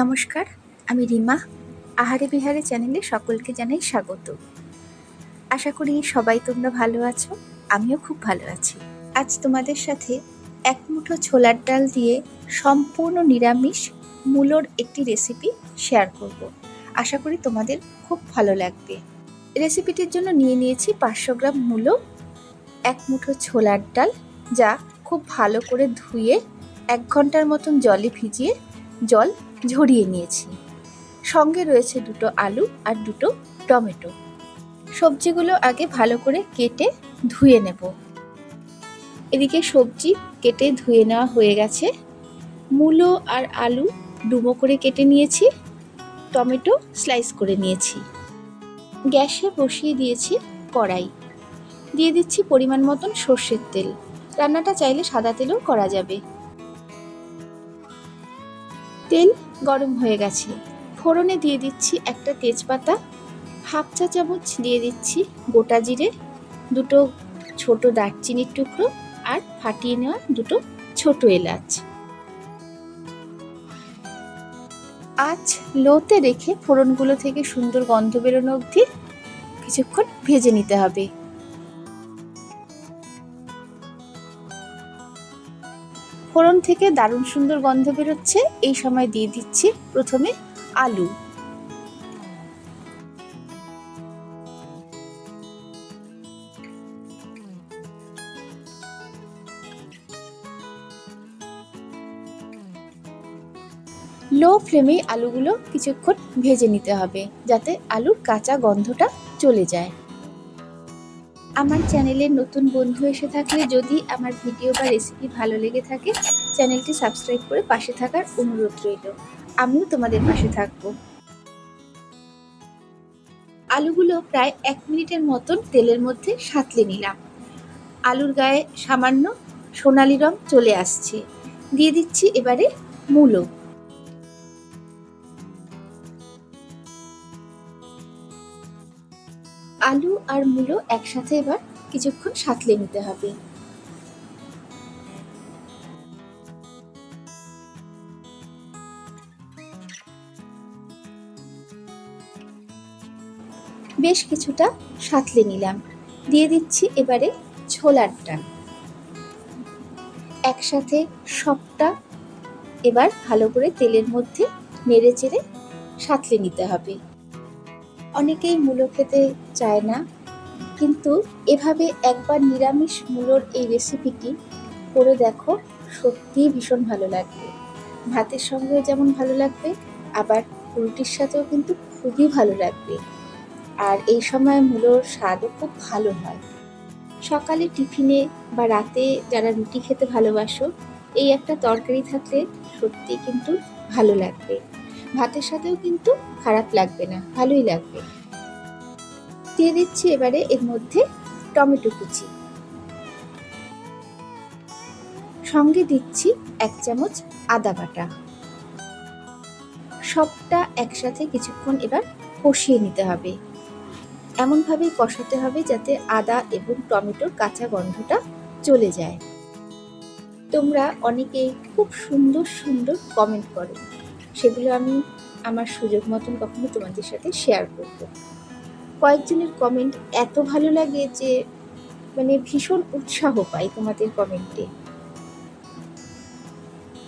নমস্কার, আমি রিমা। আহারে বিহারে চ্যানেলে সকলকে জানাই স্বাগত। আশা করি সবাই তোমরা ভালো আছো, আমিও খুব ভালো আছি। আজ তোমাদের সাথে এক মুঠো ছোলার ডাল দিয়ে সম্পূর্ণ নিরামিষ মূলোর একটি রেসিপি শেয়ার করব। আশা করি তোমাদের খুব ভালো লাগবে। রেসিপিটির জন্য নিয়ে নিয়েছি পাঁচশো গ্রাম মূলো, এক মুঠো ছোলার ডাল যা খুব ভালো করে ধুয়ে এক ঘণ্টার মতন জলে ভিজিয়ে জল ঝরিয়ে নিয়েছি। সঙ্গে রয়েছে দুটো আলু আর দুটো টমেটো। সবজিগুলো আগে ভালো করে কেটে ধুয়ে নেব। এদিকে সবজি কেটে ধুয়ে নেওয়া হয়ে গেছে। মূলো আর আলু ডুমো করে কেটে নিয়েছি। টমেটো স্লাইস করে নিয়েছি। গ্যাসে বসিয়ে দিয়েছি কড়াই। দিয়ে দিচ্ছি পরিমাণ মতন সর্ষের তেল। রান্নাটা চাইলে সাদা তেলেও করা যাবে। তেল গরম হয়ে গেছে। ফোড়নে দিয়ে দিচ্ছি একটা তেজপাতা, হাফ চা চামচ দিয়ে দিচ্ছি গোটা জিরে, দুটো ছোট দারচিনির টুকরো আর ফাটিয়ে নেওয়া দুটো ছোট এলাচ। আজ লোতে রেখে ফোড়নগুলো থেকে সুন্দর গন্ধ বেরোনো অবধি কিছুক্ষণ ভেজে নিতে হবে। ফোড়ন থেকে দারুণ সুন্দর গন্ধ বেরোচ্ছে। এই সময় দিয়ে দিচ্ছি প্রথমে আলু। লো ফ্লেমে আলুগুলো কিছুক্ষণ ভেজে নিতে হবে, যাতে আলুর কাঁচা গন্ধটা চলে যায়। আমার চ্যানেলে নতুন বন্ধু এসে থাকলে যদি আমার ভিডিও বা রেসিপি ভালো লেগে থাকে, চ্যানেলটি সাবস্ক্রাইব করে পাশে থাকার অনুরোধ রইল। আমিও তোমাদের পাশে থাকব। আলুগুলো প্রায় এক মিনিটের মতন তেলের মধ্যে সাঁতলে নিলাম। আলুর গায়ে সামান্য সোনালি রং চলে আসছে। দিয়ে দিচ্ছি এবারে মূলো। আলু আর মূলো একসাথে এবার কিছুক্ষণ সাঁতলে নিতে হবে। বেশ কিছুটা সাঁতলে নিলাম। দিয়ে দিচ্ছি এবারে ছোলার ডাল একসাথে সবটা এবার ভালো করে তেলের মধ্যে নেড়ে চেড়ে সাঁতলে নিতে হবে। অনেকেই মূলো খেতে চায় না, কিন্তু এভাবে একবার নিরামিষ মূলোর এই রেসিপিটি করে দেখো, সত্যিই ভীষণ ভালো লাগবে। ভাতের সঙ্গেও যেমন ভালো লাগবে, আবার রুটির সাথেও কিন্তু খুবই ভালো লাগবে। আর এই সময় মূলোর স্বাদও খুব ভালো হয়। সকালে টিফিনে বা রাতে যারা রুটি খেতে ভালোবাসো, এই একটা তরকারি থাকলে সত্যি কিন্তু ভালো লাগবে। ভাতের সাথেও কিন্তু খারাপ লাগবে না, ভালোই লাগবে। দিয়ে দিচ্ছি এবারে এর মধ্যে টমেটো কুচি। সঙ্গে দিচ্ছি এক চামচ আদা বাটা। সবটা একসাথে কিছুক্ষণ এবার কষিয়ে নিতে হবে। এমনভাবেই কষাতে হবে যাতে আদা এবং টমেটোর কাঁচা গন্ধটা চলে যায়। তোমরা অনেকেই খুব সুন্দর সুন্দর কমেন্ট করো। সেগুলো আমি আমার সুযোগ মতন কখনো তোমাদের সাথে শেয়ার করব। কয়েকজনের কমেন্ট এত ভালো লাগে যে মানে ভীষণ উৎসাহ পাই তোমাদের কমেন্টে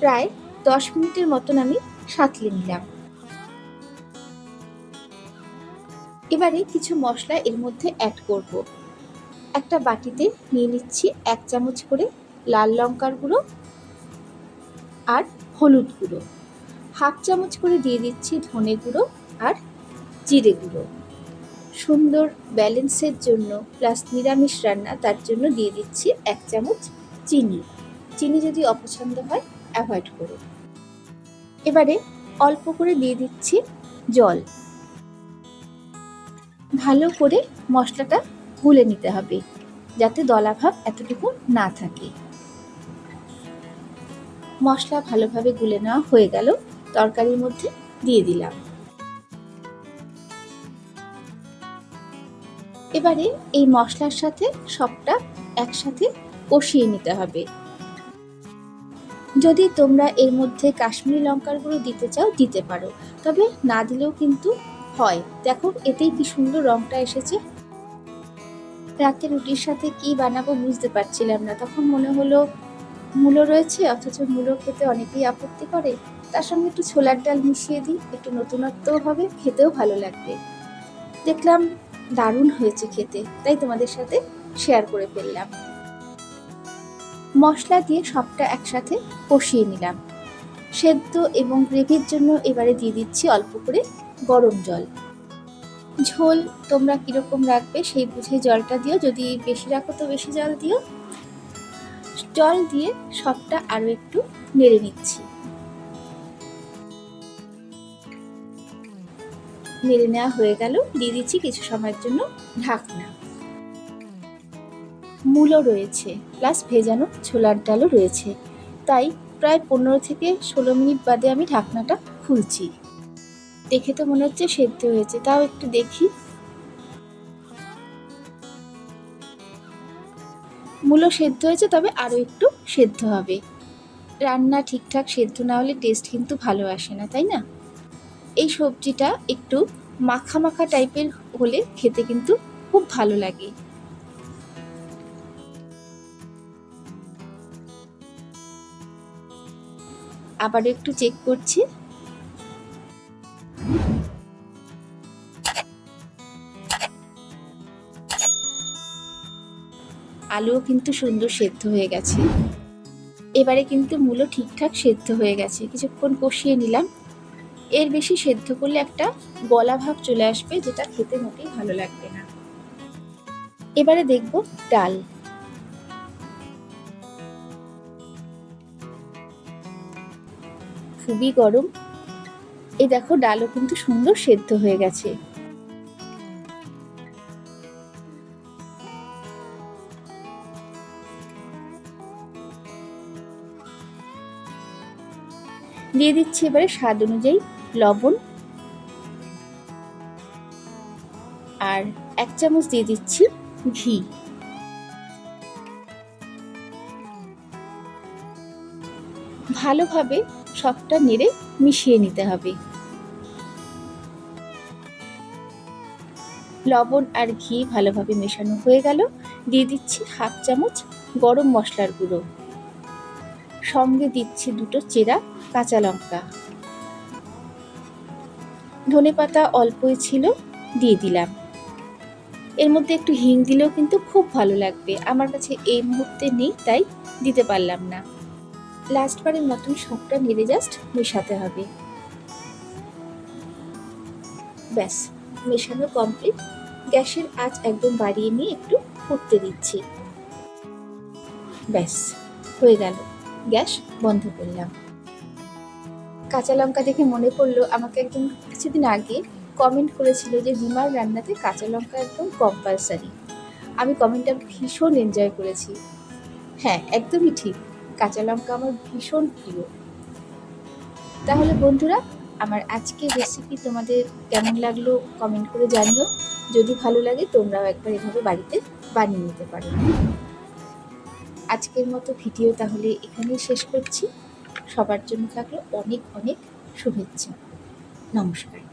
প্রায় দশ মিনিটের মতন আমি সাঁতলে নিলাম। এবারে কিছু মশলা এর মধ্যে অ্যাড করব। একটা বাটিতে নিয়ে নিচ্ছি এক চামচ করে লাল লঙ্কার গুঁড়ো আর হলুদ গুঁড়ো। হাফ চামচ করে দিয়ে দিচ্ছি ধনে গুঁড়ো আর জিরে গুঁড়ো। সুন্দর ব্যালেন্সের জন্য প্লাস নিরামিষ রান্না, তার জন্য দিয়ে দিচ্ছি এক চামচ চিনি। চিনি যদি অপছন্দ হয় অ্যাভয়েড করো এবারে অল্প করে দিয়ে দিচ্ছি জল। ভালো করে মশলাটা গুলে নিতে হবে, যাতে দলাভাব এতটুকু না থাকে। মশলা ভালোভাবে গুলে নেওয়া হয়ে গেল। তরকারির মধ্যে দিয়ে দিলাম। এবারে এই মশলার সাথে সবটা একসাথে কষিয়ে নিতে হবে। যদি তোমরা এর মধ্যে কাশ্মীরি লঙ্কার গুঁড়ো দিতে চাও, দিতে পারো। তবে না দিলেও কিন্তু হয়। দেখো, এতেই কি সুন্দর রংটা এসেছে। রাতে রুটির সাথে কি বানাবো বুঝতে পারছিলাম না। তখন মনে হলো মূলো রয়েছে, অথচ মূলো খেতে অনেকেই আপত্তি করে। তার সঙ্গে একটু ছোলার ডাল মিশিয়ে দিই, একটু নতুনত্বও হবে, খেতেও ভালো লাগবে। দেখলাম দারুণ হয়েছে খেতে, তাই তোমাদের সাথে শেয়ার করে ফেললাম। মশলা দিয়ে সবটা একসাথে কষিয়ে নিলাম। সেদ্ধ এবং গ্রেভির জন্য এবারে দিয়ে দিচ্ছি অল্প করে গরম জল। ঝোল তোমরা কীরকম রাখবে সেই বুঝে জলটা দিও, যদি বেশি রাখো তো বেশি জল দিও। জল দিয়ে সবটা আরও একটু নেড়ে নিচ্ছি। নেড়ে নেওয়া হয়ে গেল। দিয়ে দিচ্ছি কিছু সময়ের জন্য ঢাকনা। মূলও রয়েছে, প্লাস ভেজানো ছোলার ডালও রয়েছে। তাই প্রায় পনেরো থেকে ষোলো মিনিট বাদে আমি ঢাকনাটা খুলছি। দেখে তো মনে হচ্ছে সেদ্ধ হয়েছে, তাও একটু দেখি। মূলো সেদ্ধ হয়েছে, তবে আরও একটু সেদ্ধ হবে। রান্না ঠিকঠাক সেদ্ধ না হলে টেস্ট কিন্তু ভালো আসে না, তাই না? এই সবজিটা একটু মাখা মাখা টাইপের হলে খেতে কিন্তু খুব ভালো লাগে। আবার একটু চেক করছি। আলুও কিন্তু সুন্দর সেদ্ধ হয়ে গেছে। এবারে কিন্তু মূলো ঠিকঠাক সেদ্ধ হয়ে গেছে। কিছুক্ষণ কষিয়ে নিলাম। এর বেশি সেদ্ধ করলে একটা গলা ভাব চলে আসবে যেটা খেতে মোটেই ভালো লাগবে না। এবারে দেখব ডাল। খুবই গরম। এই দেখো, ডালও কিন্তু সুন্দর সেদ্ধ হয়ে গেছে। দিয়ে দিচ্ছি এবারে স্বাদ অনুযায়ী লবণ। আর এক চামচ দিয়ে দিচ্ছি ঘি। ভালোভাবে সবটা নেড়ে মিশিয়ে নিতে হবে। লবণ আর ঘি ভালোভাবে মেশানো হয়ে গেল। দিয়ে দিচ্ছি হাফ চামচ গরম মশলার গুঁড়ো। সঙ্গে দিচ্ছি দুটো চেরা কাঁচা লঙ্কা। ধনে পাতা অল্পই ছিল, দিয়ে দিলাম। এর মধ্যে একটু হিং দিলেও কিন্তু খুব ভালো লাগবে। আমার কাছে এই মুহূর্তে নেই, তাই দিতে পারলাম না। লাস্টবারের মতন সবটা নেড়ে জাস্ট মেশাতে হবে। ব্যাস, মেশানো কমপ্লিট গ্যাসের আঁচ একদম বাড়িয়ে নিয়ে একটু ফুটতে দিচ্ছি। ব্যাস, হয়ে গেল। গ্যাস বন্ধ করলাম। কাঁচা লঙ্কা দেখে মনে পড়ল, আমাকে একজন কিছুদিন আগে কমেন্ট করেছিল যে বিমার রান্নাতে কাঁচা লঙ্কা একদম কম্পালসারি আমি কমেন্টটা ভীষণ এনজয় করেছি। হ্যাঁ একদমই ঠিক। কাঁচা লঙ্কা আমার ভীষণ প্রিয়। তাহলে বন্ধুরা, আমার আজকের রেসিপি তোমাদের কেমন লাগল কমেন্ট করে জানিও। যদি ভালো লাগে তোমরাও একবার এভাবে বাড়িতে বানিয়ে নিতে পারো। আজকের মতো ভিডিও তাহলে এখানেই শেষ করছি। সবার জন্য থাকল অনেক অনেক শুভেচ্ছা। নমস্কার।